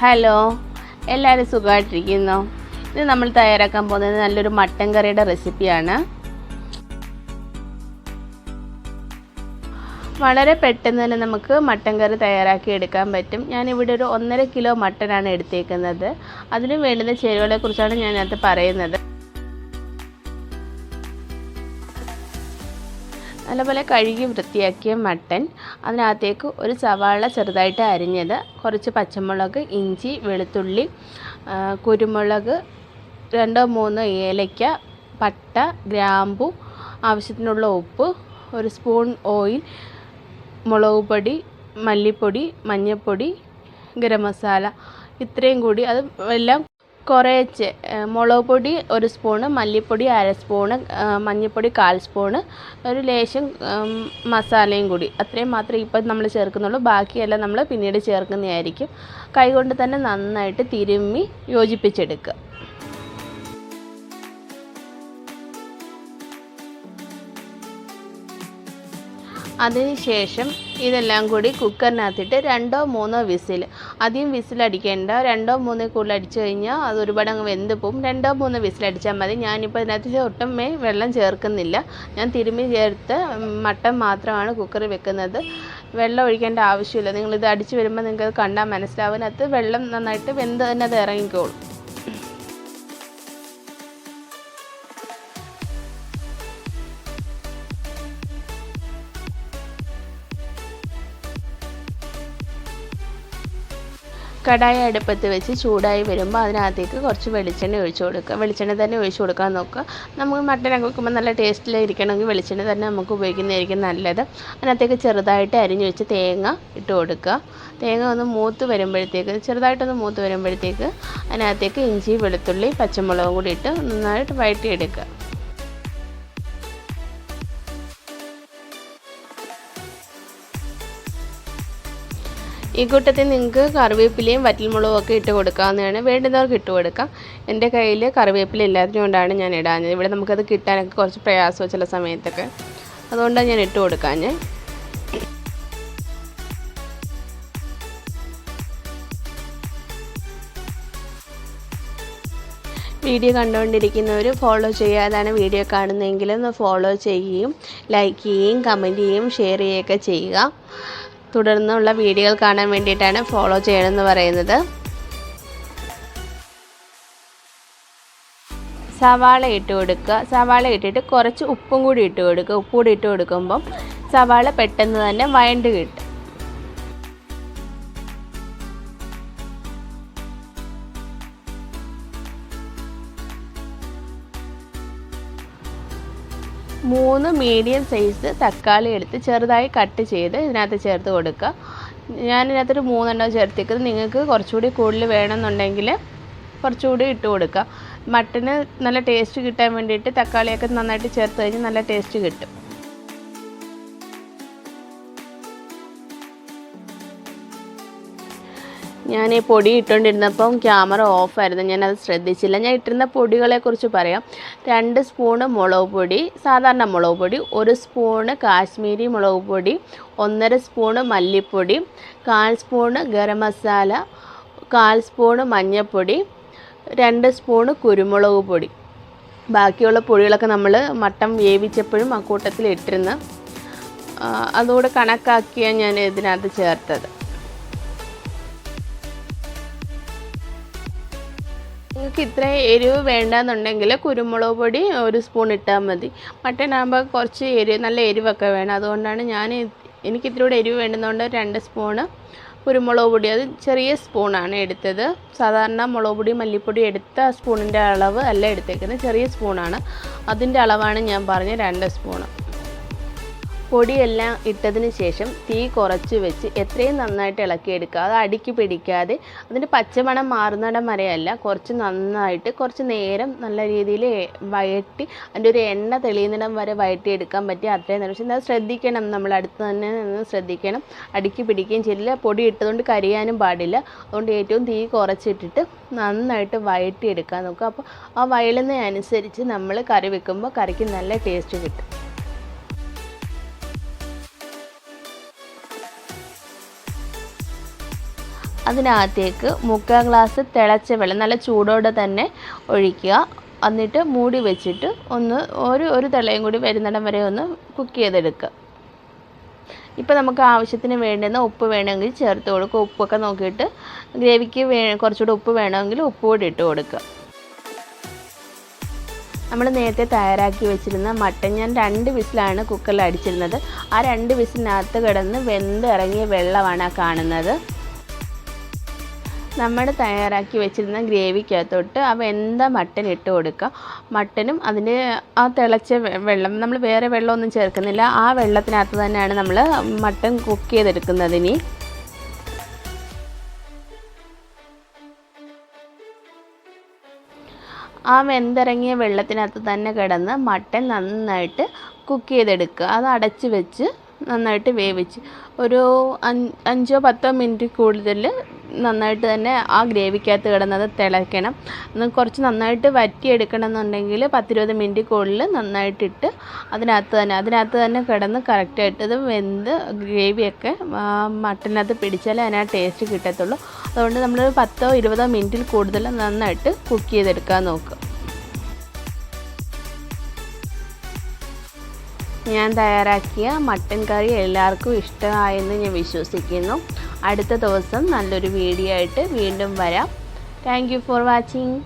Hello എല്ലാവരും സുഖമായിട്ടിരിക്കുന്നു? ഇത് നമ്മൾ തയ്യാറാക്കാൻ പോകുന്നത് നല്ലൊരു മട്ടൻ കറിയുടെ റെസിപ്പിയാണ്. വളരെ പെട്ടെന്ന് തന്നെ നമുക്ക് മട്ടൻ കറി തയ്യാറാക്കി എടുക്കാൻ പറ്റും. ഞാനിവിടെ ഒരു ഒന്നര കിലോ മട്ടനാണ് എടുത്തേക്കുന്നത്. അതിന് വേണ്ടുന്ന ചേരുവകളെക്കുറിച്ചാണ് ഞാനത് പറയുന്നത്. നല്ലപോലെ കഴുകി വൃത്തിയാക്കിയ മട്ടൻ. അതിനകത്തേക്ക് ഒരു സവാള ചെറുതായിട്ട് അരിഞ്ഞത് കുറച്ച് പച്ചമുളക് ഇഞ്ചി വെളുത്തുള്ളി കുരുമുളക് രണ്ടോ മൂന്നോ ഏലയ്ക്ക പട്ട ഗ്രാമ്പു ആവശ്യത്തിനുള്ള ഉപ്പ് ഒരു സ്പൂൺ ഓയിൽ മുളക് പൊടി മല്ലിപ്പൊടി മഞ്ഞൾപ്പൊടി ഗരം മസാല. ഇത്രയും കൂടി. അത് എല്ലാം ഏ, മുളക് പൊടി ഒരു സ്പൂണ് മല്ലിപ്പൊടി അര സ്പൂണ് മഞ്ഞൾപ്പൊടി കാൽ സ്പൂണ് ഒരു ലേശം മസാലയും കൂടി. അത്രയും മാത്രമേ ഇപ്പം നമ്മൾ ചേർക്കുന്നുള്ളൂ. ബാക്കിയെല്ലാം നമ്മൾ പിന്നീട് ചേർക്കുന്നതായിരിക്കും. കൈകൊണ്ട് തന്നെ നന്നായിട്ട് തിരുമ്മി യോജിപ്പിച്ചെടുക്കുക. അതിനുശേഷം ഇതെല്ലാം കൂടി കുക്കറിനകത്തിട്ട് രണ്ടോ മൂന്നോ വിസിൽ അധികം വിസിലടിക്കേണ്ട. രണ്ടോ മൂന്നോ കൂടുതൽ അടിച്ചു കഴിഞ്ഞാൽ അത് ഒരുപാട് അങ്ങ് വെന്ത് പോകും രണ്ടോ മൂന്നോ വിസിലടിച്ചാൽ മതി. ഞാനിപ്പോൾ ഇതിനകത്ത് ഒട്ടുമേ വെള്ളം ചേർക്കുന്നില്ല. ഞാൻ തിരുമ്മി ചേർത്ത് മട്ടൻ മാത്രമാണ് കുക്കറിൽ വെക്കുന്നത്. വെള്ളം ഒഴിക്കേണ്ട ആവശ്യമില്ല. നിങ്ങളിത് അടിച്ച് വരുമ്പോൾ നിങ്ങൾക്ക് കണ്ടാൽ മനസ്സിലാവും. വെള്ളം നന്നായിട്ട് വെന്ത് തന്നെ അത് ഇറങ്ങിക്കോളും. കടായി അടുപ്പത്ത് വെച്ച് ചൂടായി വരുമ്പോൾ അതിനകത്തേക്ക് കുറച്ച് വെളിച്ചെണ്ണ ഒഴിച്ചു കൊടുക്കുക. വെളിച്ചെണ്ണ തന്നെ ഒഴിച്ചു കൊടുക്കാൻ നോക്കുക. നമുക്ക് മട്ടനൊക്കെ വെക്കുമ്പോൾ നല്ല ടേസ്റ്റിലായിരിക്കണമെങ്കിൽ വെളിച്ചെണ്ണ തന്നെ നമുക്ക് ഉപയോഗിക്കുന്നതായിരിക്കും നല്ലത്. അതിനകത്തേക്ക് ചെറുതായിട്ട് അരിഞ്ഞു വെച്ച് തേങ്ങ ഇട്ട് കൊടുക്കുക. തേങ്ങ ഒന്ന് മൂത്ത് വരുമ്പോഴത്തേക്ക് ചെറുതായിട്ടൊന്ന് മൂത്ത് വരുമ്പോഴത്തേക്ക് അതിനകത്തേക്ക് ഇഞ്ചി വെളുത്തുള്ളി പച്ചമുളകും കൂടി ഇട്ട് നന്നായിട്ട് വഴറ്റിയെടുക്കുക. ഈ കൂട്ടത്തിൽ നിങ്ങൾക്ക് കറിവേപ്പിലയും വറ്റൽമുളകും ഒക്കെ ഇട്ട് കൊടുക്കാവുന്നതാണ്. വേണ്ടുന്നവർക്ക് ഇട്ട് കൊടുക്കാം. എന്റെ കയ്യിൽ കറിവേപ്പില ഇല്ലാത്തതുകൊണ്ടാണ് ഞാൻ ഇടാഞ്ഞത്. ഇവിടെ നമുക്കത് കിട്ടാനൊക്കെ കുറച്ച് പ്രയാസമോ ചില സമയത്തൊക്കെ. അതുകൊണ്ടാണ് ഞാൻ ഇട്ട് കൊടുക്കാഞ്ഞ് വീഡിയോ കണ്ടുകൊണ്ടിരിക്കുന്നവർ ഫോളോ ചെയ്യാതാണ് വീഡിയോ കാണുന്നതെങ്കിൽ ഒന്ന് ഫോളോ ചെയ്യുകയും ലൈക്ക് ചെയ്യുകയും കമന്റ് ചെയ്യുകയും ഷെയർ ചെയ്യുകയൊക്കെ ചെയ്യുക. തുടർന്നുള്ള വീഡിയോകൾ കാണാൻ വേണ്ടിയിട്ടാണ് ഫോളോ ചെയ്യണമെന്ന് പറയുന്നത്. സവാള ഇട്ട് കൊടുക്കുക. സവാള ഇട്ടിട്ട് കുറച്ച് ഉപ്പും കൂടി ഇട്ട് കൊടുക്കുക. ഉപ്പ് കൂടി ഇട്ട് കൊടുക്കുമ്പം സവാള പെട്ടെന്ന് തന്നെ വഴണ്ട് കിട്ടും. മൂന്ന് മീഡിയം സൈസ് തക്കാളി എടുത്ത് ചെറുതായി കട്ട് ചെയ്ത് ഇതിനകത്ത് ചേർത്ത് കൊടുക്കുക. ഞാൻ ഇതിനകത്തൊരു മൂന്നെണ്ണം ചേർത്തിക്കുന്നത് നിങ്ങൾക്ക് കുറച്ചുകൂടി കൂടുതൽ വേണമെന്നുണ്ടെങ്കിൽ കുറച്ചുകൂടി ഇട്ട് കൊടുക്കുക. മട്ടന് നല്ല ടേസ്റ്റ് കിട്ടാൻ വേണ്ടിയിട്ട് തക്കാളിയൊക്കെ നന്നായിട്ട് ചേർത്ത് കഴിഞ്ഞാൽ നല്ല ടേസ്റ്റ് കിട്ടും. ഞാൻ ഈ പൊടി ഇട്ടുകൊണ്ടിരുന്നപ്പം ക്യാമറ ഓഫായിരുന്നു ഞാനത് ശ്രദ്ധിച്ചില്ല. ഞാൻ ഇട്ടിരുന്ന പൊടികളെക്കുറിച്ച് പറയാം. രണ്ട് സ്പൂണ് മുളക് പൊടി സാധാരണ മുളക് പൊടി ഒരു സ്പൂണ് കാശ്മീരി മുളക് പൊടി ഒന്നര സ്പൂണ് മല്ലിപ്പൊടി കാൽ സ്പൂണ് ഗരം മസാല കാൽ സ്പൂണ് മഞ്ഞൾപ്പൊടി രണ്ട് സ്പൂണ് കുരുമുളക് പൊടി. ബാക്കിയുള്ള പൊടികളൊക്കെ നമ്മൾ മട്ടൻ വേവിച്ചപ്പോഴും ആ കൂട്ടത്തിൽ ഇട്ടിരുന്ന് അതുകൂടെ കണക്കാക്കിയാണ് ഞാൻ ഇതിനകത്ത് ചേർത്തത്. നിങ്ങൾക്ക് ഇത്രയും എരിവ് വേണ്ടെന്നുണ്ടെങ്കിൽ കുരുമുളക് പൊടി ഒരു സ്പൂൺ ഇട്ടാൽ മതി. മട്ടൻ ആകുമ്പോൾ കുറച്ച് എരിവ് നല്ല എരിവൊക്കെ വേണം. അതുകൊണ്ടാണ് ഞാൻ എനിക്ക് ഇത്തിരി കൂടെ എരിവ് വേണ്ടുന്നതുകൊണ്ട് രണ്ട് സ്പൂണ് കുരുമുളക് പൊടി. അത് ചെറിയ സ്പൂണാണ് എടുത്തത്. സാധാരണ മുളക് പൊടി മല്ലിപ്പൊടി എടുത്ത സ്പൂണിന്റെ അളവ് അല്ല എടുത്തേക്കുന്നത്. ചെറിയ സ്പൂണാണ്. അതിന്റെ അളവാണ് ഞാൻ പറഞ്ഞ രണ്ട് സ്പൂണ്. പൊടിയെല്ലാം ഇട്ടതിന് ശേഷം തീ കുറച്ച് വെച്ച് എത്രയും നന്നായിട്ട് ഇളക്കിയെടുക്കുക. അത് അടുക്കി പിടിക്കാതെ അതിന്റെ പച്ചമണം മാറുന്നിടം വരെയല്ല. കുറച്ച് നന്നായിട്ട് കുറച്ച് നേരം നല്ല രീതിയിൽ വയറ്റി അതിന്റെ ഒരു എണ്ണ തെളിയുന്നിടം വരെ വയറ്റിയെടുക്കാൻ പറ്റി അത്രയും നേരം. പക്ഷേ അത് ശ്രദ്ധിക്കണം. നമ്മൾ അടുത്ത് തന്നെ നിന്ന് ശ്രദ്ധിക്കണം. അടുക്കി പിടിക്കുകയും ചെയ്യില്ല പൊടി ഇട്ടതുകൊണ്ട് കരിയാനും പാടില്ല. അതുകൊണ്ട് ഏറ്റവും തീ കുറച്ചിട്ടിട്ട് നന്നായിട്ട് വയറ്റിയെടുക്കാൻ നോക്കുക. അപ്പോൾ ആ വയലുന്നതനുസരിച്ച് നമ്മൾ കറി വെക്കുമ്പോൾ കറിക്ക് നല്ല ടേസ്റ്റ് കിട്ടും. അതിനകത്തേക്ക് മുക്കാൽ ഗ്ലാസ് തിളച്ച വെള്ളം നല്ല ചൂടോടെ തന്നെ ഒഴിക്കുക. എന്നിട്ട് മൂടി വെച്ചിട്ട് ഒന്ന് ഒരു ഒരു തിളയും കൂടി വരുന്നിടം വരെ ഒന്ന് കുക്ക് ചെയ്തെടുക്കുക. ഇപ്പോൾ നമുക്ക് ആവശ്യത്തിന് വേണ്ടുന്ന ഉപ്പ് വേണമെങ്കിൽ ചേർത്ത് കൊടുക്കുക. ഉപ്പൊക്കെ നോക്കിയിട്ട് ഗ്രേവിക്ക് വേ കുറച്ചുകൂടെ ഉപ്പ് വേണമെങ്കിൽ ഉപ്പ് കൂടി ഇട്ട് കൊടുക്കുക. നമ്മൾ നേരത്തെ തയ്യാറാക്കി വെച്ചിരുന്ന മട്ടൻ ഞാൻ രണ്ട് വിസിലാണ് കുക്കറിൽ അടിച്ചിരുന്നത്. ആ രണ്ട് വിസിലിനകത്ത് കിടന്ന് വെന്ത് ഇറങ്ങിയ വെള്ളമാണ് കാണുന്നത്. നമ്മൾ തയ്യാറാക്കി വെച്ചിരുന്ന ഗ്രേവിക്കകത്തോട്ട് ആ എന്താ മട്ടൻ ഇട്ട് കൊടുക്കുക. മട്ടനും അതിന്റെ ആ തിളച്ച വെള്ളം നമ്മൾ വേറെ വെള്ളമൊന്നും ചേർക്കുന്നില്ല. ആ വെള്ളത്തിനകത്ത് തന്നെയാണ് നമ്മൾ മട്ടൻ കുക്ക് ചെയ്തെടുക്കുന്നതിന് ആ വെന്തിറങ്ങിയ വെള്ളത്തിനകത്ത് തന്നെ കിടന്ന് മട്ടൻ നന്നായിട്ട് കുക്ക് ചെയ്തെടുക്കുക. അത് അടച്ച് വെച്ച് നന്നായിട്ട് വേവിച്ച്. ഒരു അഞ്ചോ പത്തോ മിനിറ്റ് കൂടുതൽ നന്നായിട്ട് തന്നെ ആ ഗ്രേവിക്കകത്ത് കിടന്നത് തിളയ്ക്കണം. കുറച്ച് നന്നായിട്ട് വറ്റിയെടുക്കണം എന്നുണ്ടെങ്കിൽ പത്തിരുപത് മിനിറ്റ് കൂടുതൽ നന്നായിട്ടിട്ട് അതിനകത്ത് തന്നെ അതിനകത്ത് തന്നെ കിടന്ന് കറക്റ്റായിട്ട് ഇത് വെന്ത് ഗ്രേവിയൊക്കെ മട്ടനകത്ത് പിടിച്ചാലേ അതിന് ടേസ്റ്റ് കിട്ടത്തുള്ളൂ. അതുകൊണ്ട് നമ്മൾ പത്തോ ഇരുപതോ മിനിറ്റിൽ കൂടുതൽ നന്നായിട്ട് കുക്ക് ചെയ്തെടുക്കാൻ നോക്കുക ഞാൻ തയ്യാറാക്കിയ മട്ടൻ കറി എല്ലാവർക്കും ഇഷ്ടമായെന്ന് ഞാൻ വിശ്വസിക്കുന്നു. അടുത്ത ദിവസം നല്ലൊരു വീഡിയോ ആയിട്ട് വീണ്ടും വരാം. Thank for watching